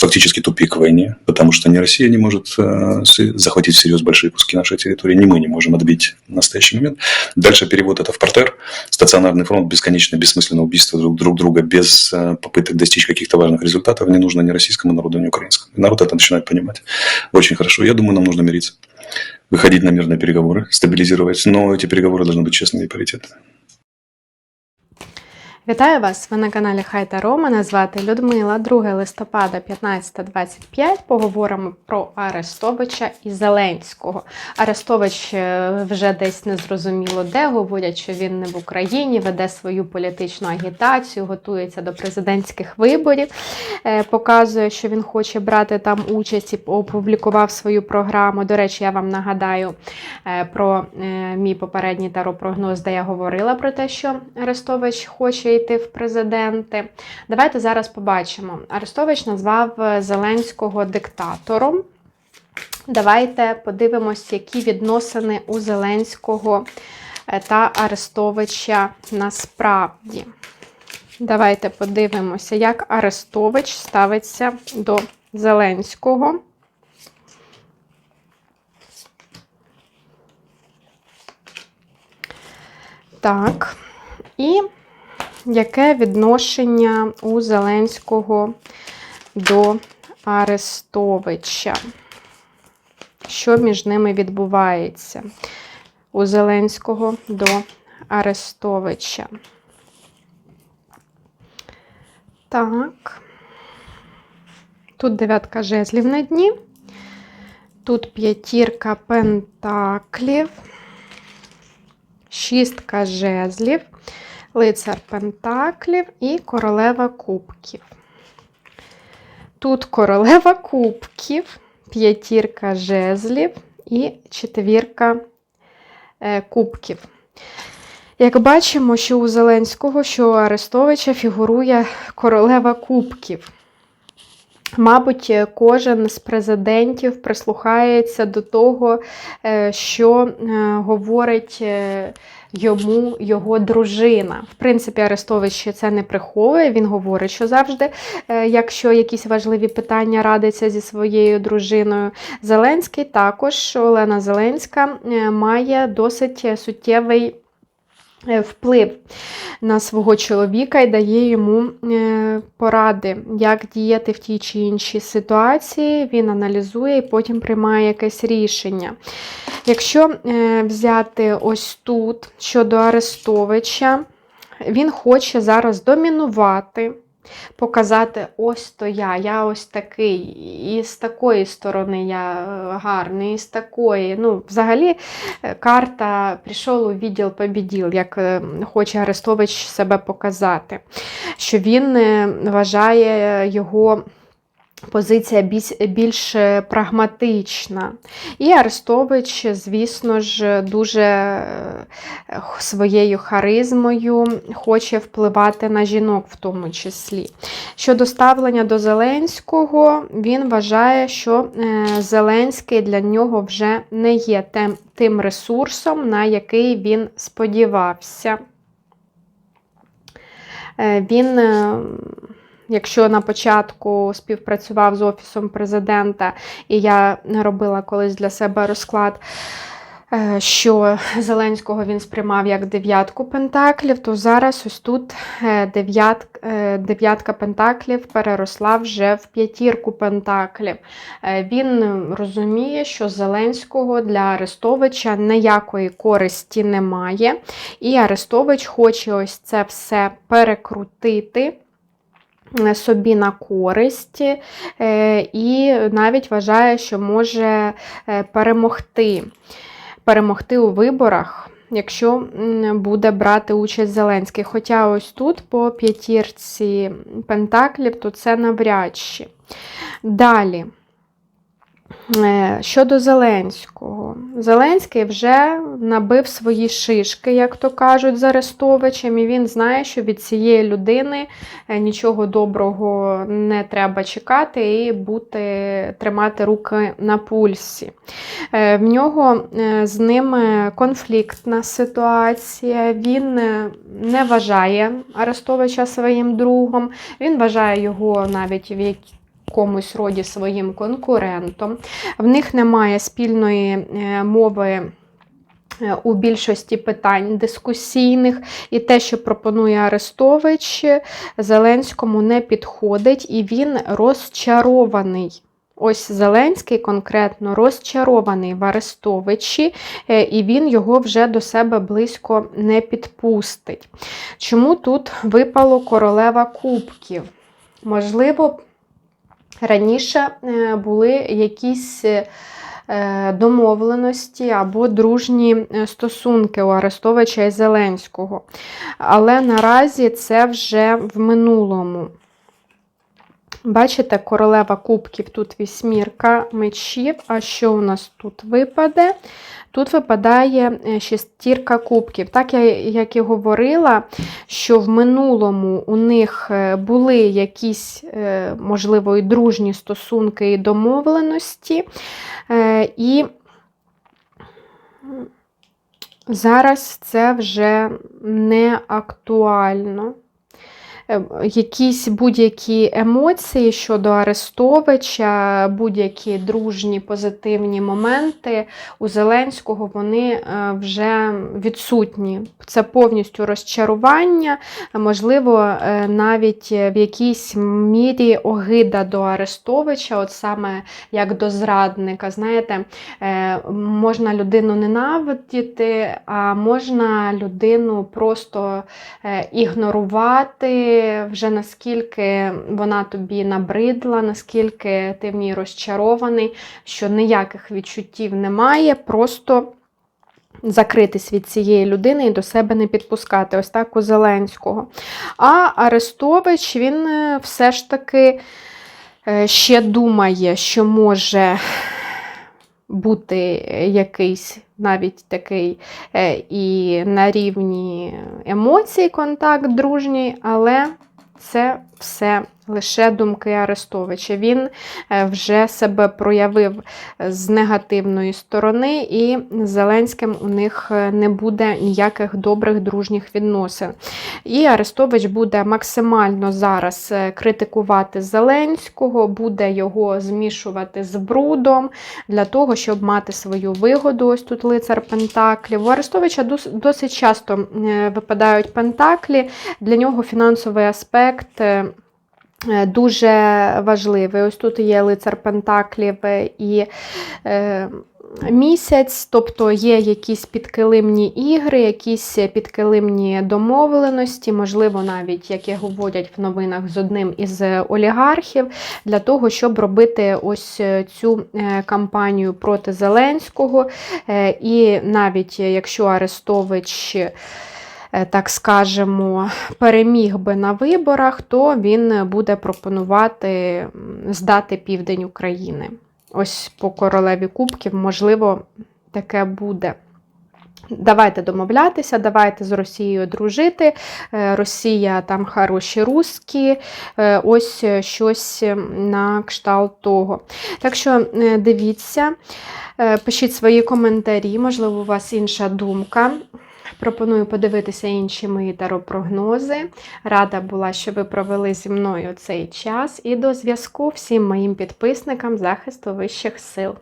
фактически тупик войне, потому что ни Россия не может э, захватить всерьез большие куски нашей территории, ни мы не можем отбить в настоящий момент. Дальше перевод это в портер, стационарный фронт, бесконечное бессмысленное убийство друг, друг друга без э, попыток достичь каких-то важных результатов не нужно ни российскому народу, ни украинскому. И народ это начинает понимать очень хорошо. Я думаю, нам нужно мириться, выходить на мирные переговоры, стабилизировать, но эти переговоры должны быть честными и паритетными. Вітаю вас! Ви на каналі Хай Таро. Мене звати Людмила. 2 листопада 15.25. Поговоримо про Арестовича і Зеленського. Арестович е, вже десь незрозуміло де. Говорять, що він не в Україні, веде свою політичну агітацію, готується до президентських виборів. Е, Показує, що він хоче брати там участь і опублікував свою програму. До речі, я вам нагадаю е, про мій попередній таро-прогноз, де я говорила про те, що Арестович хоче йти в президенти. Давайте зараз побачимо. Арестович назвав е, Зеленського диктатором. Давайте подивимось, які відносини у Зеленського е, та Арестовича насправді. Давайте подивимося, як Арестович ставиться до Зеленського. Так. І яке відношення у Зеленського до Арестовича? Що між ними відбувається? У Зеленського до Арестовича. Так. Тут дев'ятка жезлів на дні. Тут п'ятірка пентаклів. Шістка жезлів, лицар Пентаклів і королева кубків. Тут королева кубків, п'ятірка жезлів і четвірка е, кубків. Як бачимо, що у Зеленського, що у Арестовича фігурує королева кубків. Мабуть, кожен з президентів прислухається до того, е, що е, говорить йому його дружина. В принципі, Арестович це не приховує. Він говорить, що завжди, е, якщо якісь важливі питання радиться зі своєю дружиною. Зеленський також Олена Зеленська е, має досить суттєвий вплив на свого чоловіка і дає йому е, поради, як діяти в тій чи іншій ситуації. Він аналізує і потім приймає якесь рішення. Якщо е, взяти ось тут щодо Арестовича, він хоче зараз домінувати. Показати ось то я, я ось такий, і з такої сторони я е, гарний, і з такої. Ну, взагалі, е, карта прийшов у відділ побіділ, як е, хоче Арестович себе показати, що він вважає його. Позиція більш- е, прагматична. І Арестович, звісно ж, дуже е, своєю харизмою хоче впливати на жінок в тому числі. Щодо ставлення до Зеленського, він вважає, що е, Зеленський для нього вже не є тим, ресурсом, на який він сподівався. Він, якщо на початку співпрацював з Офісом президента, і я робила колись для себе розклад, е, що Зеленського він сприймав як дев'ятку пентаклів, то зараз ось тут е, дев'ят- е, дев'ятка пентаклів переросла вже в п'ятірку пентаклів. Він розуміє, що Зеленського для Арестовича ніякої користі немає. І Арестович хоче ось це все перекрутити собі на користь, е, і навіть вважає, що може е, перемогти, перемогти у виборах. Якщо буде брати участь Зеленський. Хоча ось тут по п'ятірці пентаклів, то це навряд чи. Далі. Е, Щодо Зеленського, Зеленський вже набив свої шишки, як то кажуть, з Арестовичем, і він знає, що від цієї людини е, нічого доброго не треба чекати і бути, тримати руки на пульсі. Е, В нього з ним конфліктна ситуація. Він не вважає Арестовича своїм другом, він вважає його навіть в якій комусь роді своїм конкурентом. В них немає спільної е, мови. е, У більшості питань дискусійних, і те, що пропонує Арестович, Зеленському не підходить, і він розчарований. Ось Зеленський конкретно розчарований в Арестовичі, е, і він його вже до себе близько не підпустить. Чому тут випало королева кубків? Можливо, раніше е, були якісь е, домовленості або дружні е, стосунки у Арестовича і Зеленського. Але наразі це вже в минулому. Бачите, королева кубків, тут вісьмірка мечів. А що у нас тут випаде? Тут випадає е, шестірка кубків. Так, я, як і говорила, що в минулому у них е, були якісь, е, можливо, і дружні стосунки і домовленості. І зараз це вже не актуально. Е, Якісь будь-які емоції щодо Арестовича, будь-які дружні позитивні моменти у Зеленського вони е, вже відсутні. Це повністю розчарування, можливо, е, навіть в якійсь мірі огида до Арестовича, от саме як до зрадника. Знаєте, е, можна людину ненавидіти, а можна людину просто е, вже наскільки вона тобі набридла, наскільки ти в ній розчарований, що ніяких відчуттів немає, просто закритись від цієї людини і до себе не підпускати. Ось так у Зеленського. А Арестович, він е, все ж таки е, ще думає, що може бути якийсь навіть такий е, і на рівні емоцій контакт дружній, але це все лише думки Арестовича. Він е, вже себе проявив з негативної сторони, і з Зеленським у них е, не буде ніяких добрих дружніх відносин. І Арестович буде максимально зараз е, критикувати Зеленського, буде його змішувати з брудом для того, щоб мати свою вигоду. Ось тут лицар Пентаклів. У Арестовича досить часто е, випадають Пентаклі. Для нього фінансовий аспект. Е, Дуже важливий. Ось тут є лицар Пентаклів і е, місяць, тобто є якісь підкилимні ігри, якісь підкилимні домовленості, можливо, навіть, як говорять в новинах, з одним із олігархів, для того, щоб робити ось е, цю кампанію проти Зеленського. І навіть якщо Арестович. Е, Так скажемо, переміг би на виборах, то він буде пропонувати здати південь України. Ось по королеві кубків, можливо, таке буде. Давайте домовлятися, давайте з Росією дружити. Е, Росія там хороші русські, е, ось щось на кшталт того. Так що дивіться, пишіть свої коментарі, можливо, у вас інша думка. Пропоную подивитися інші мої таропрогнози. Рада була, що ви провели зі мною цей час. І до зв'язку всім моїм підписникам захисту вищих сил.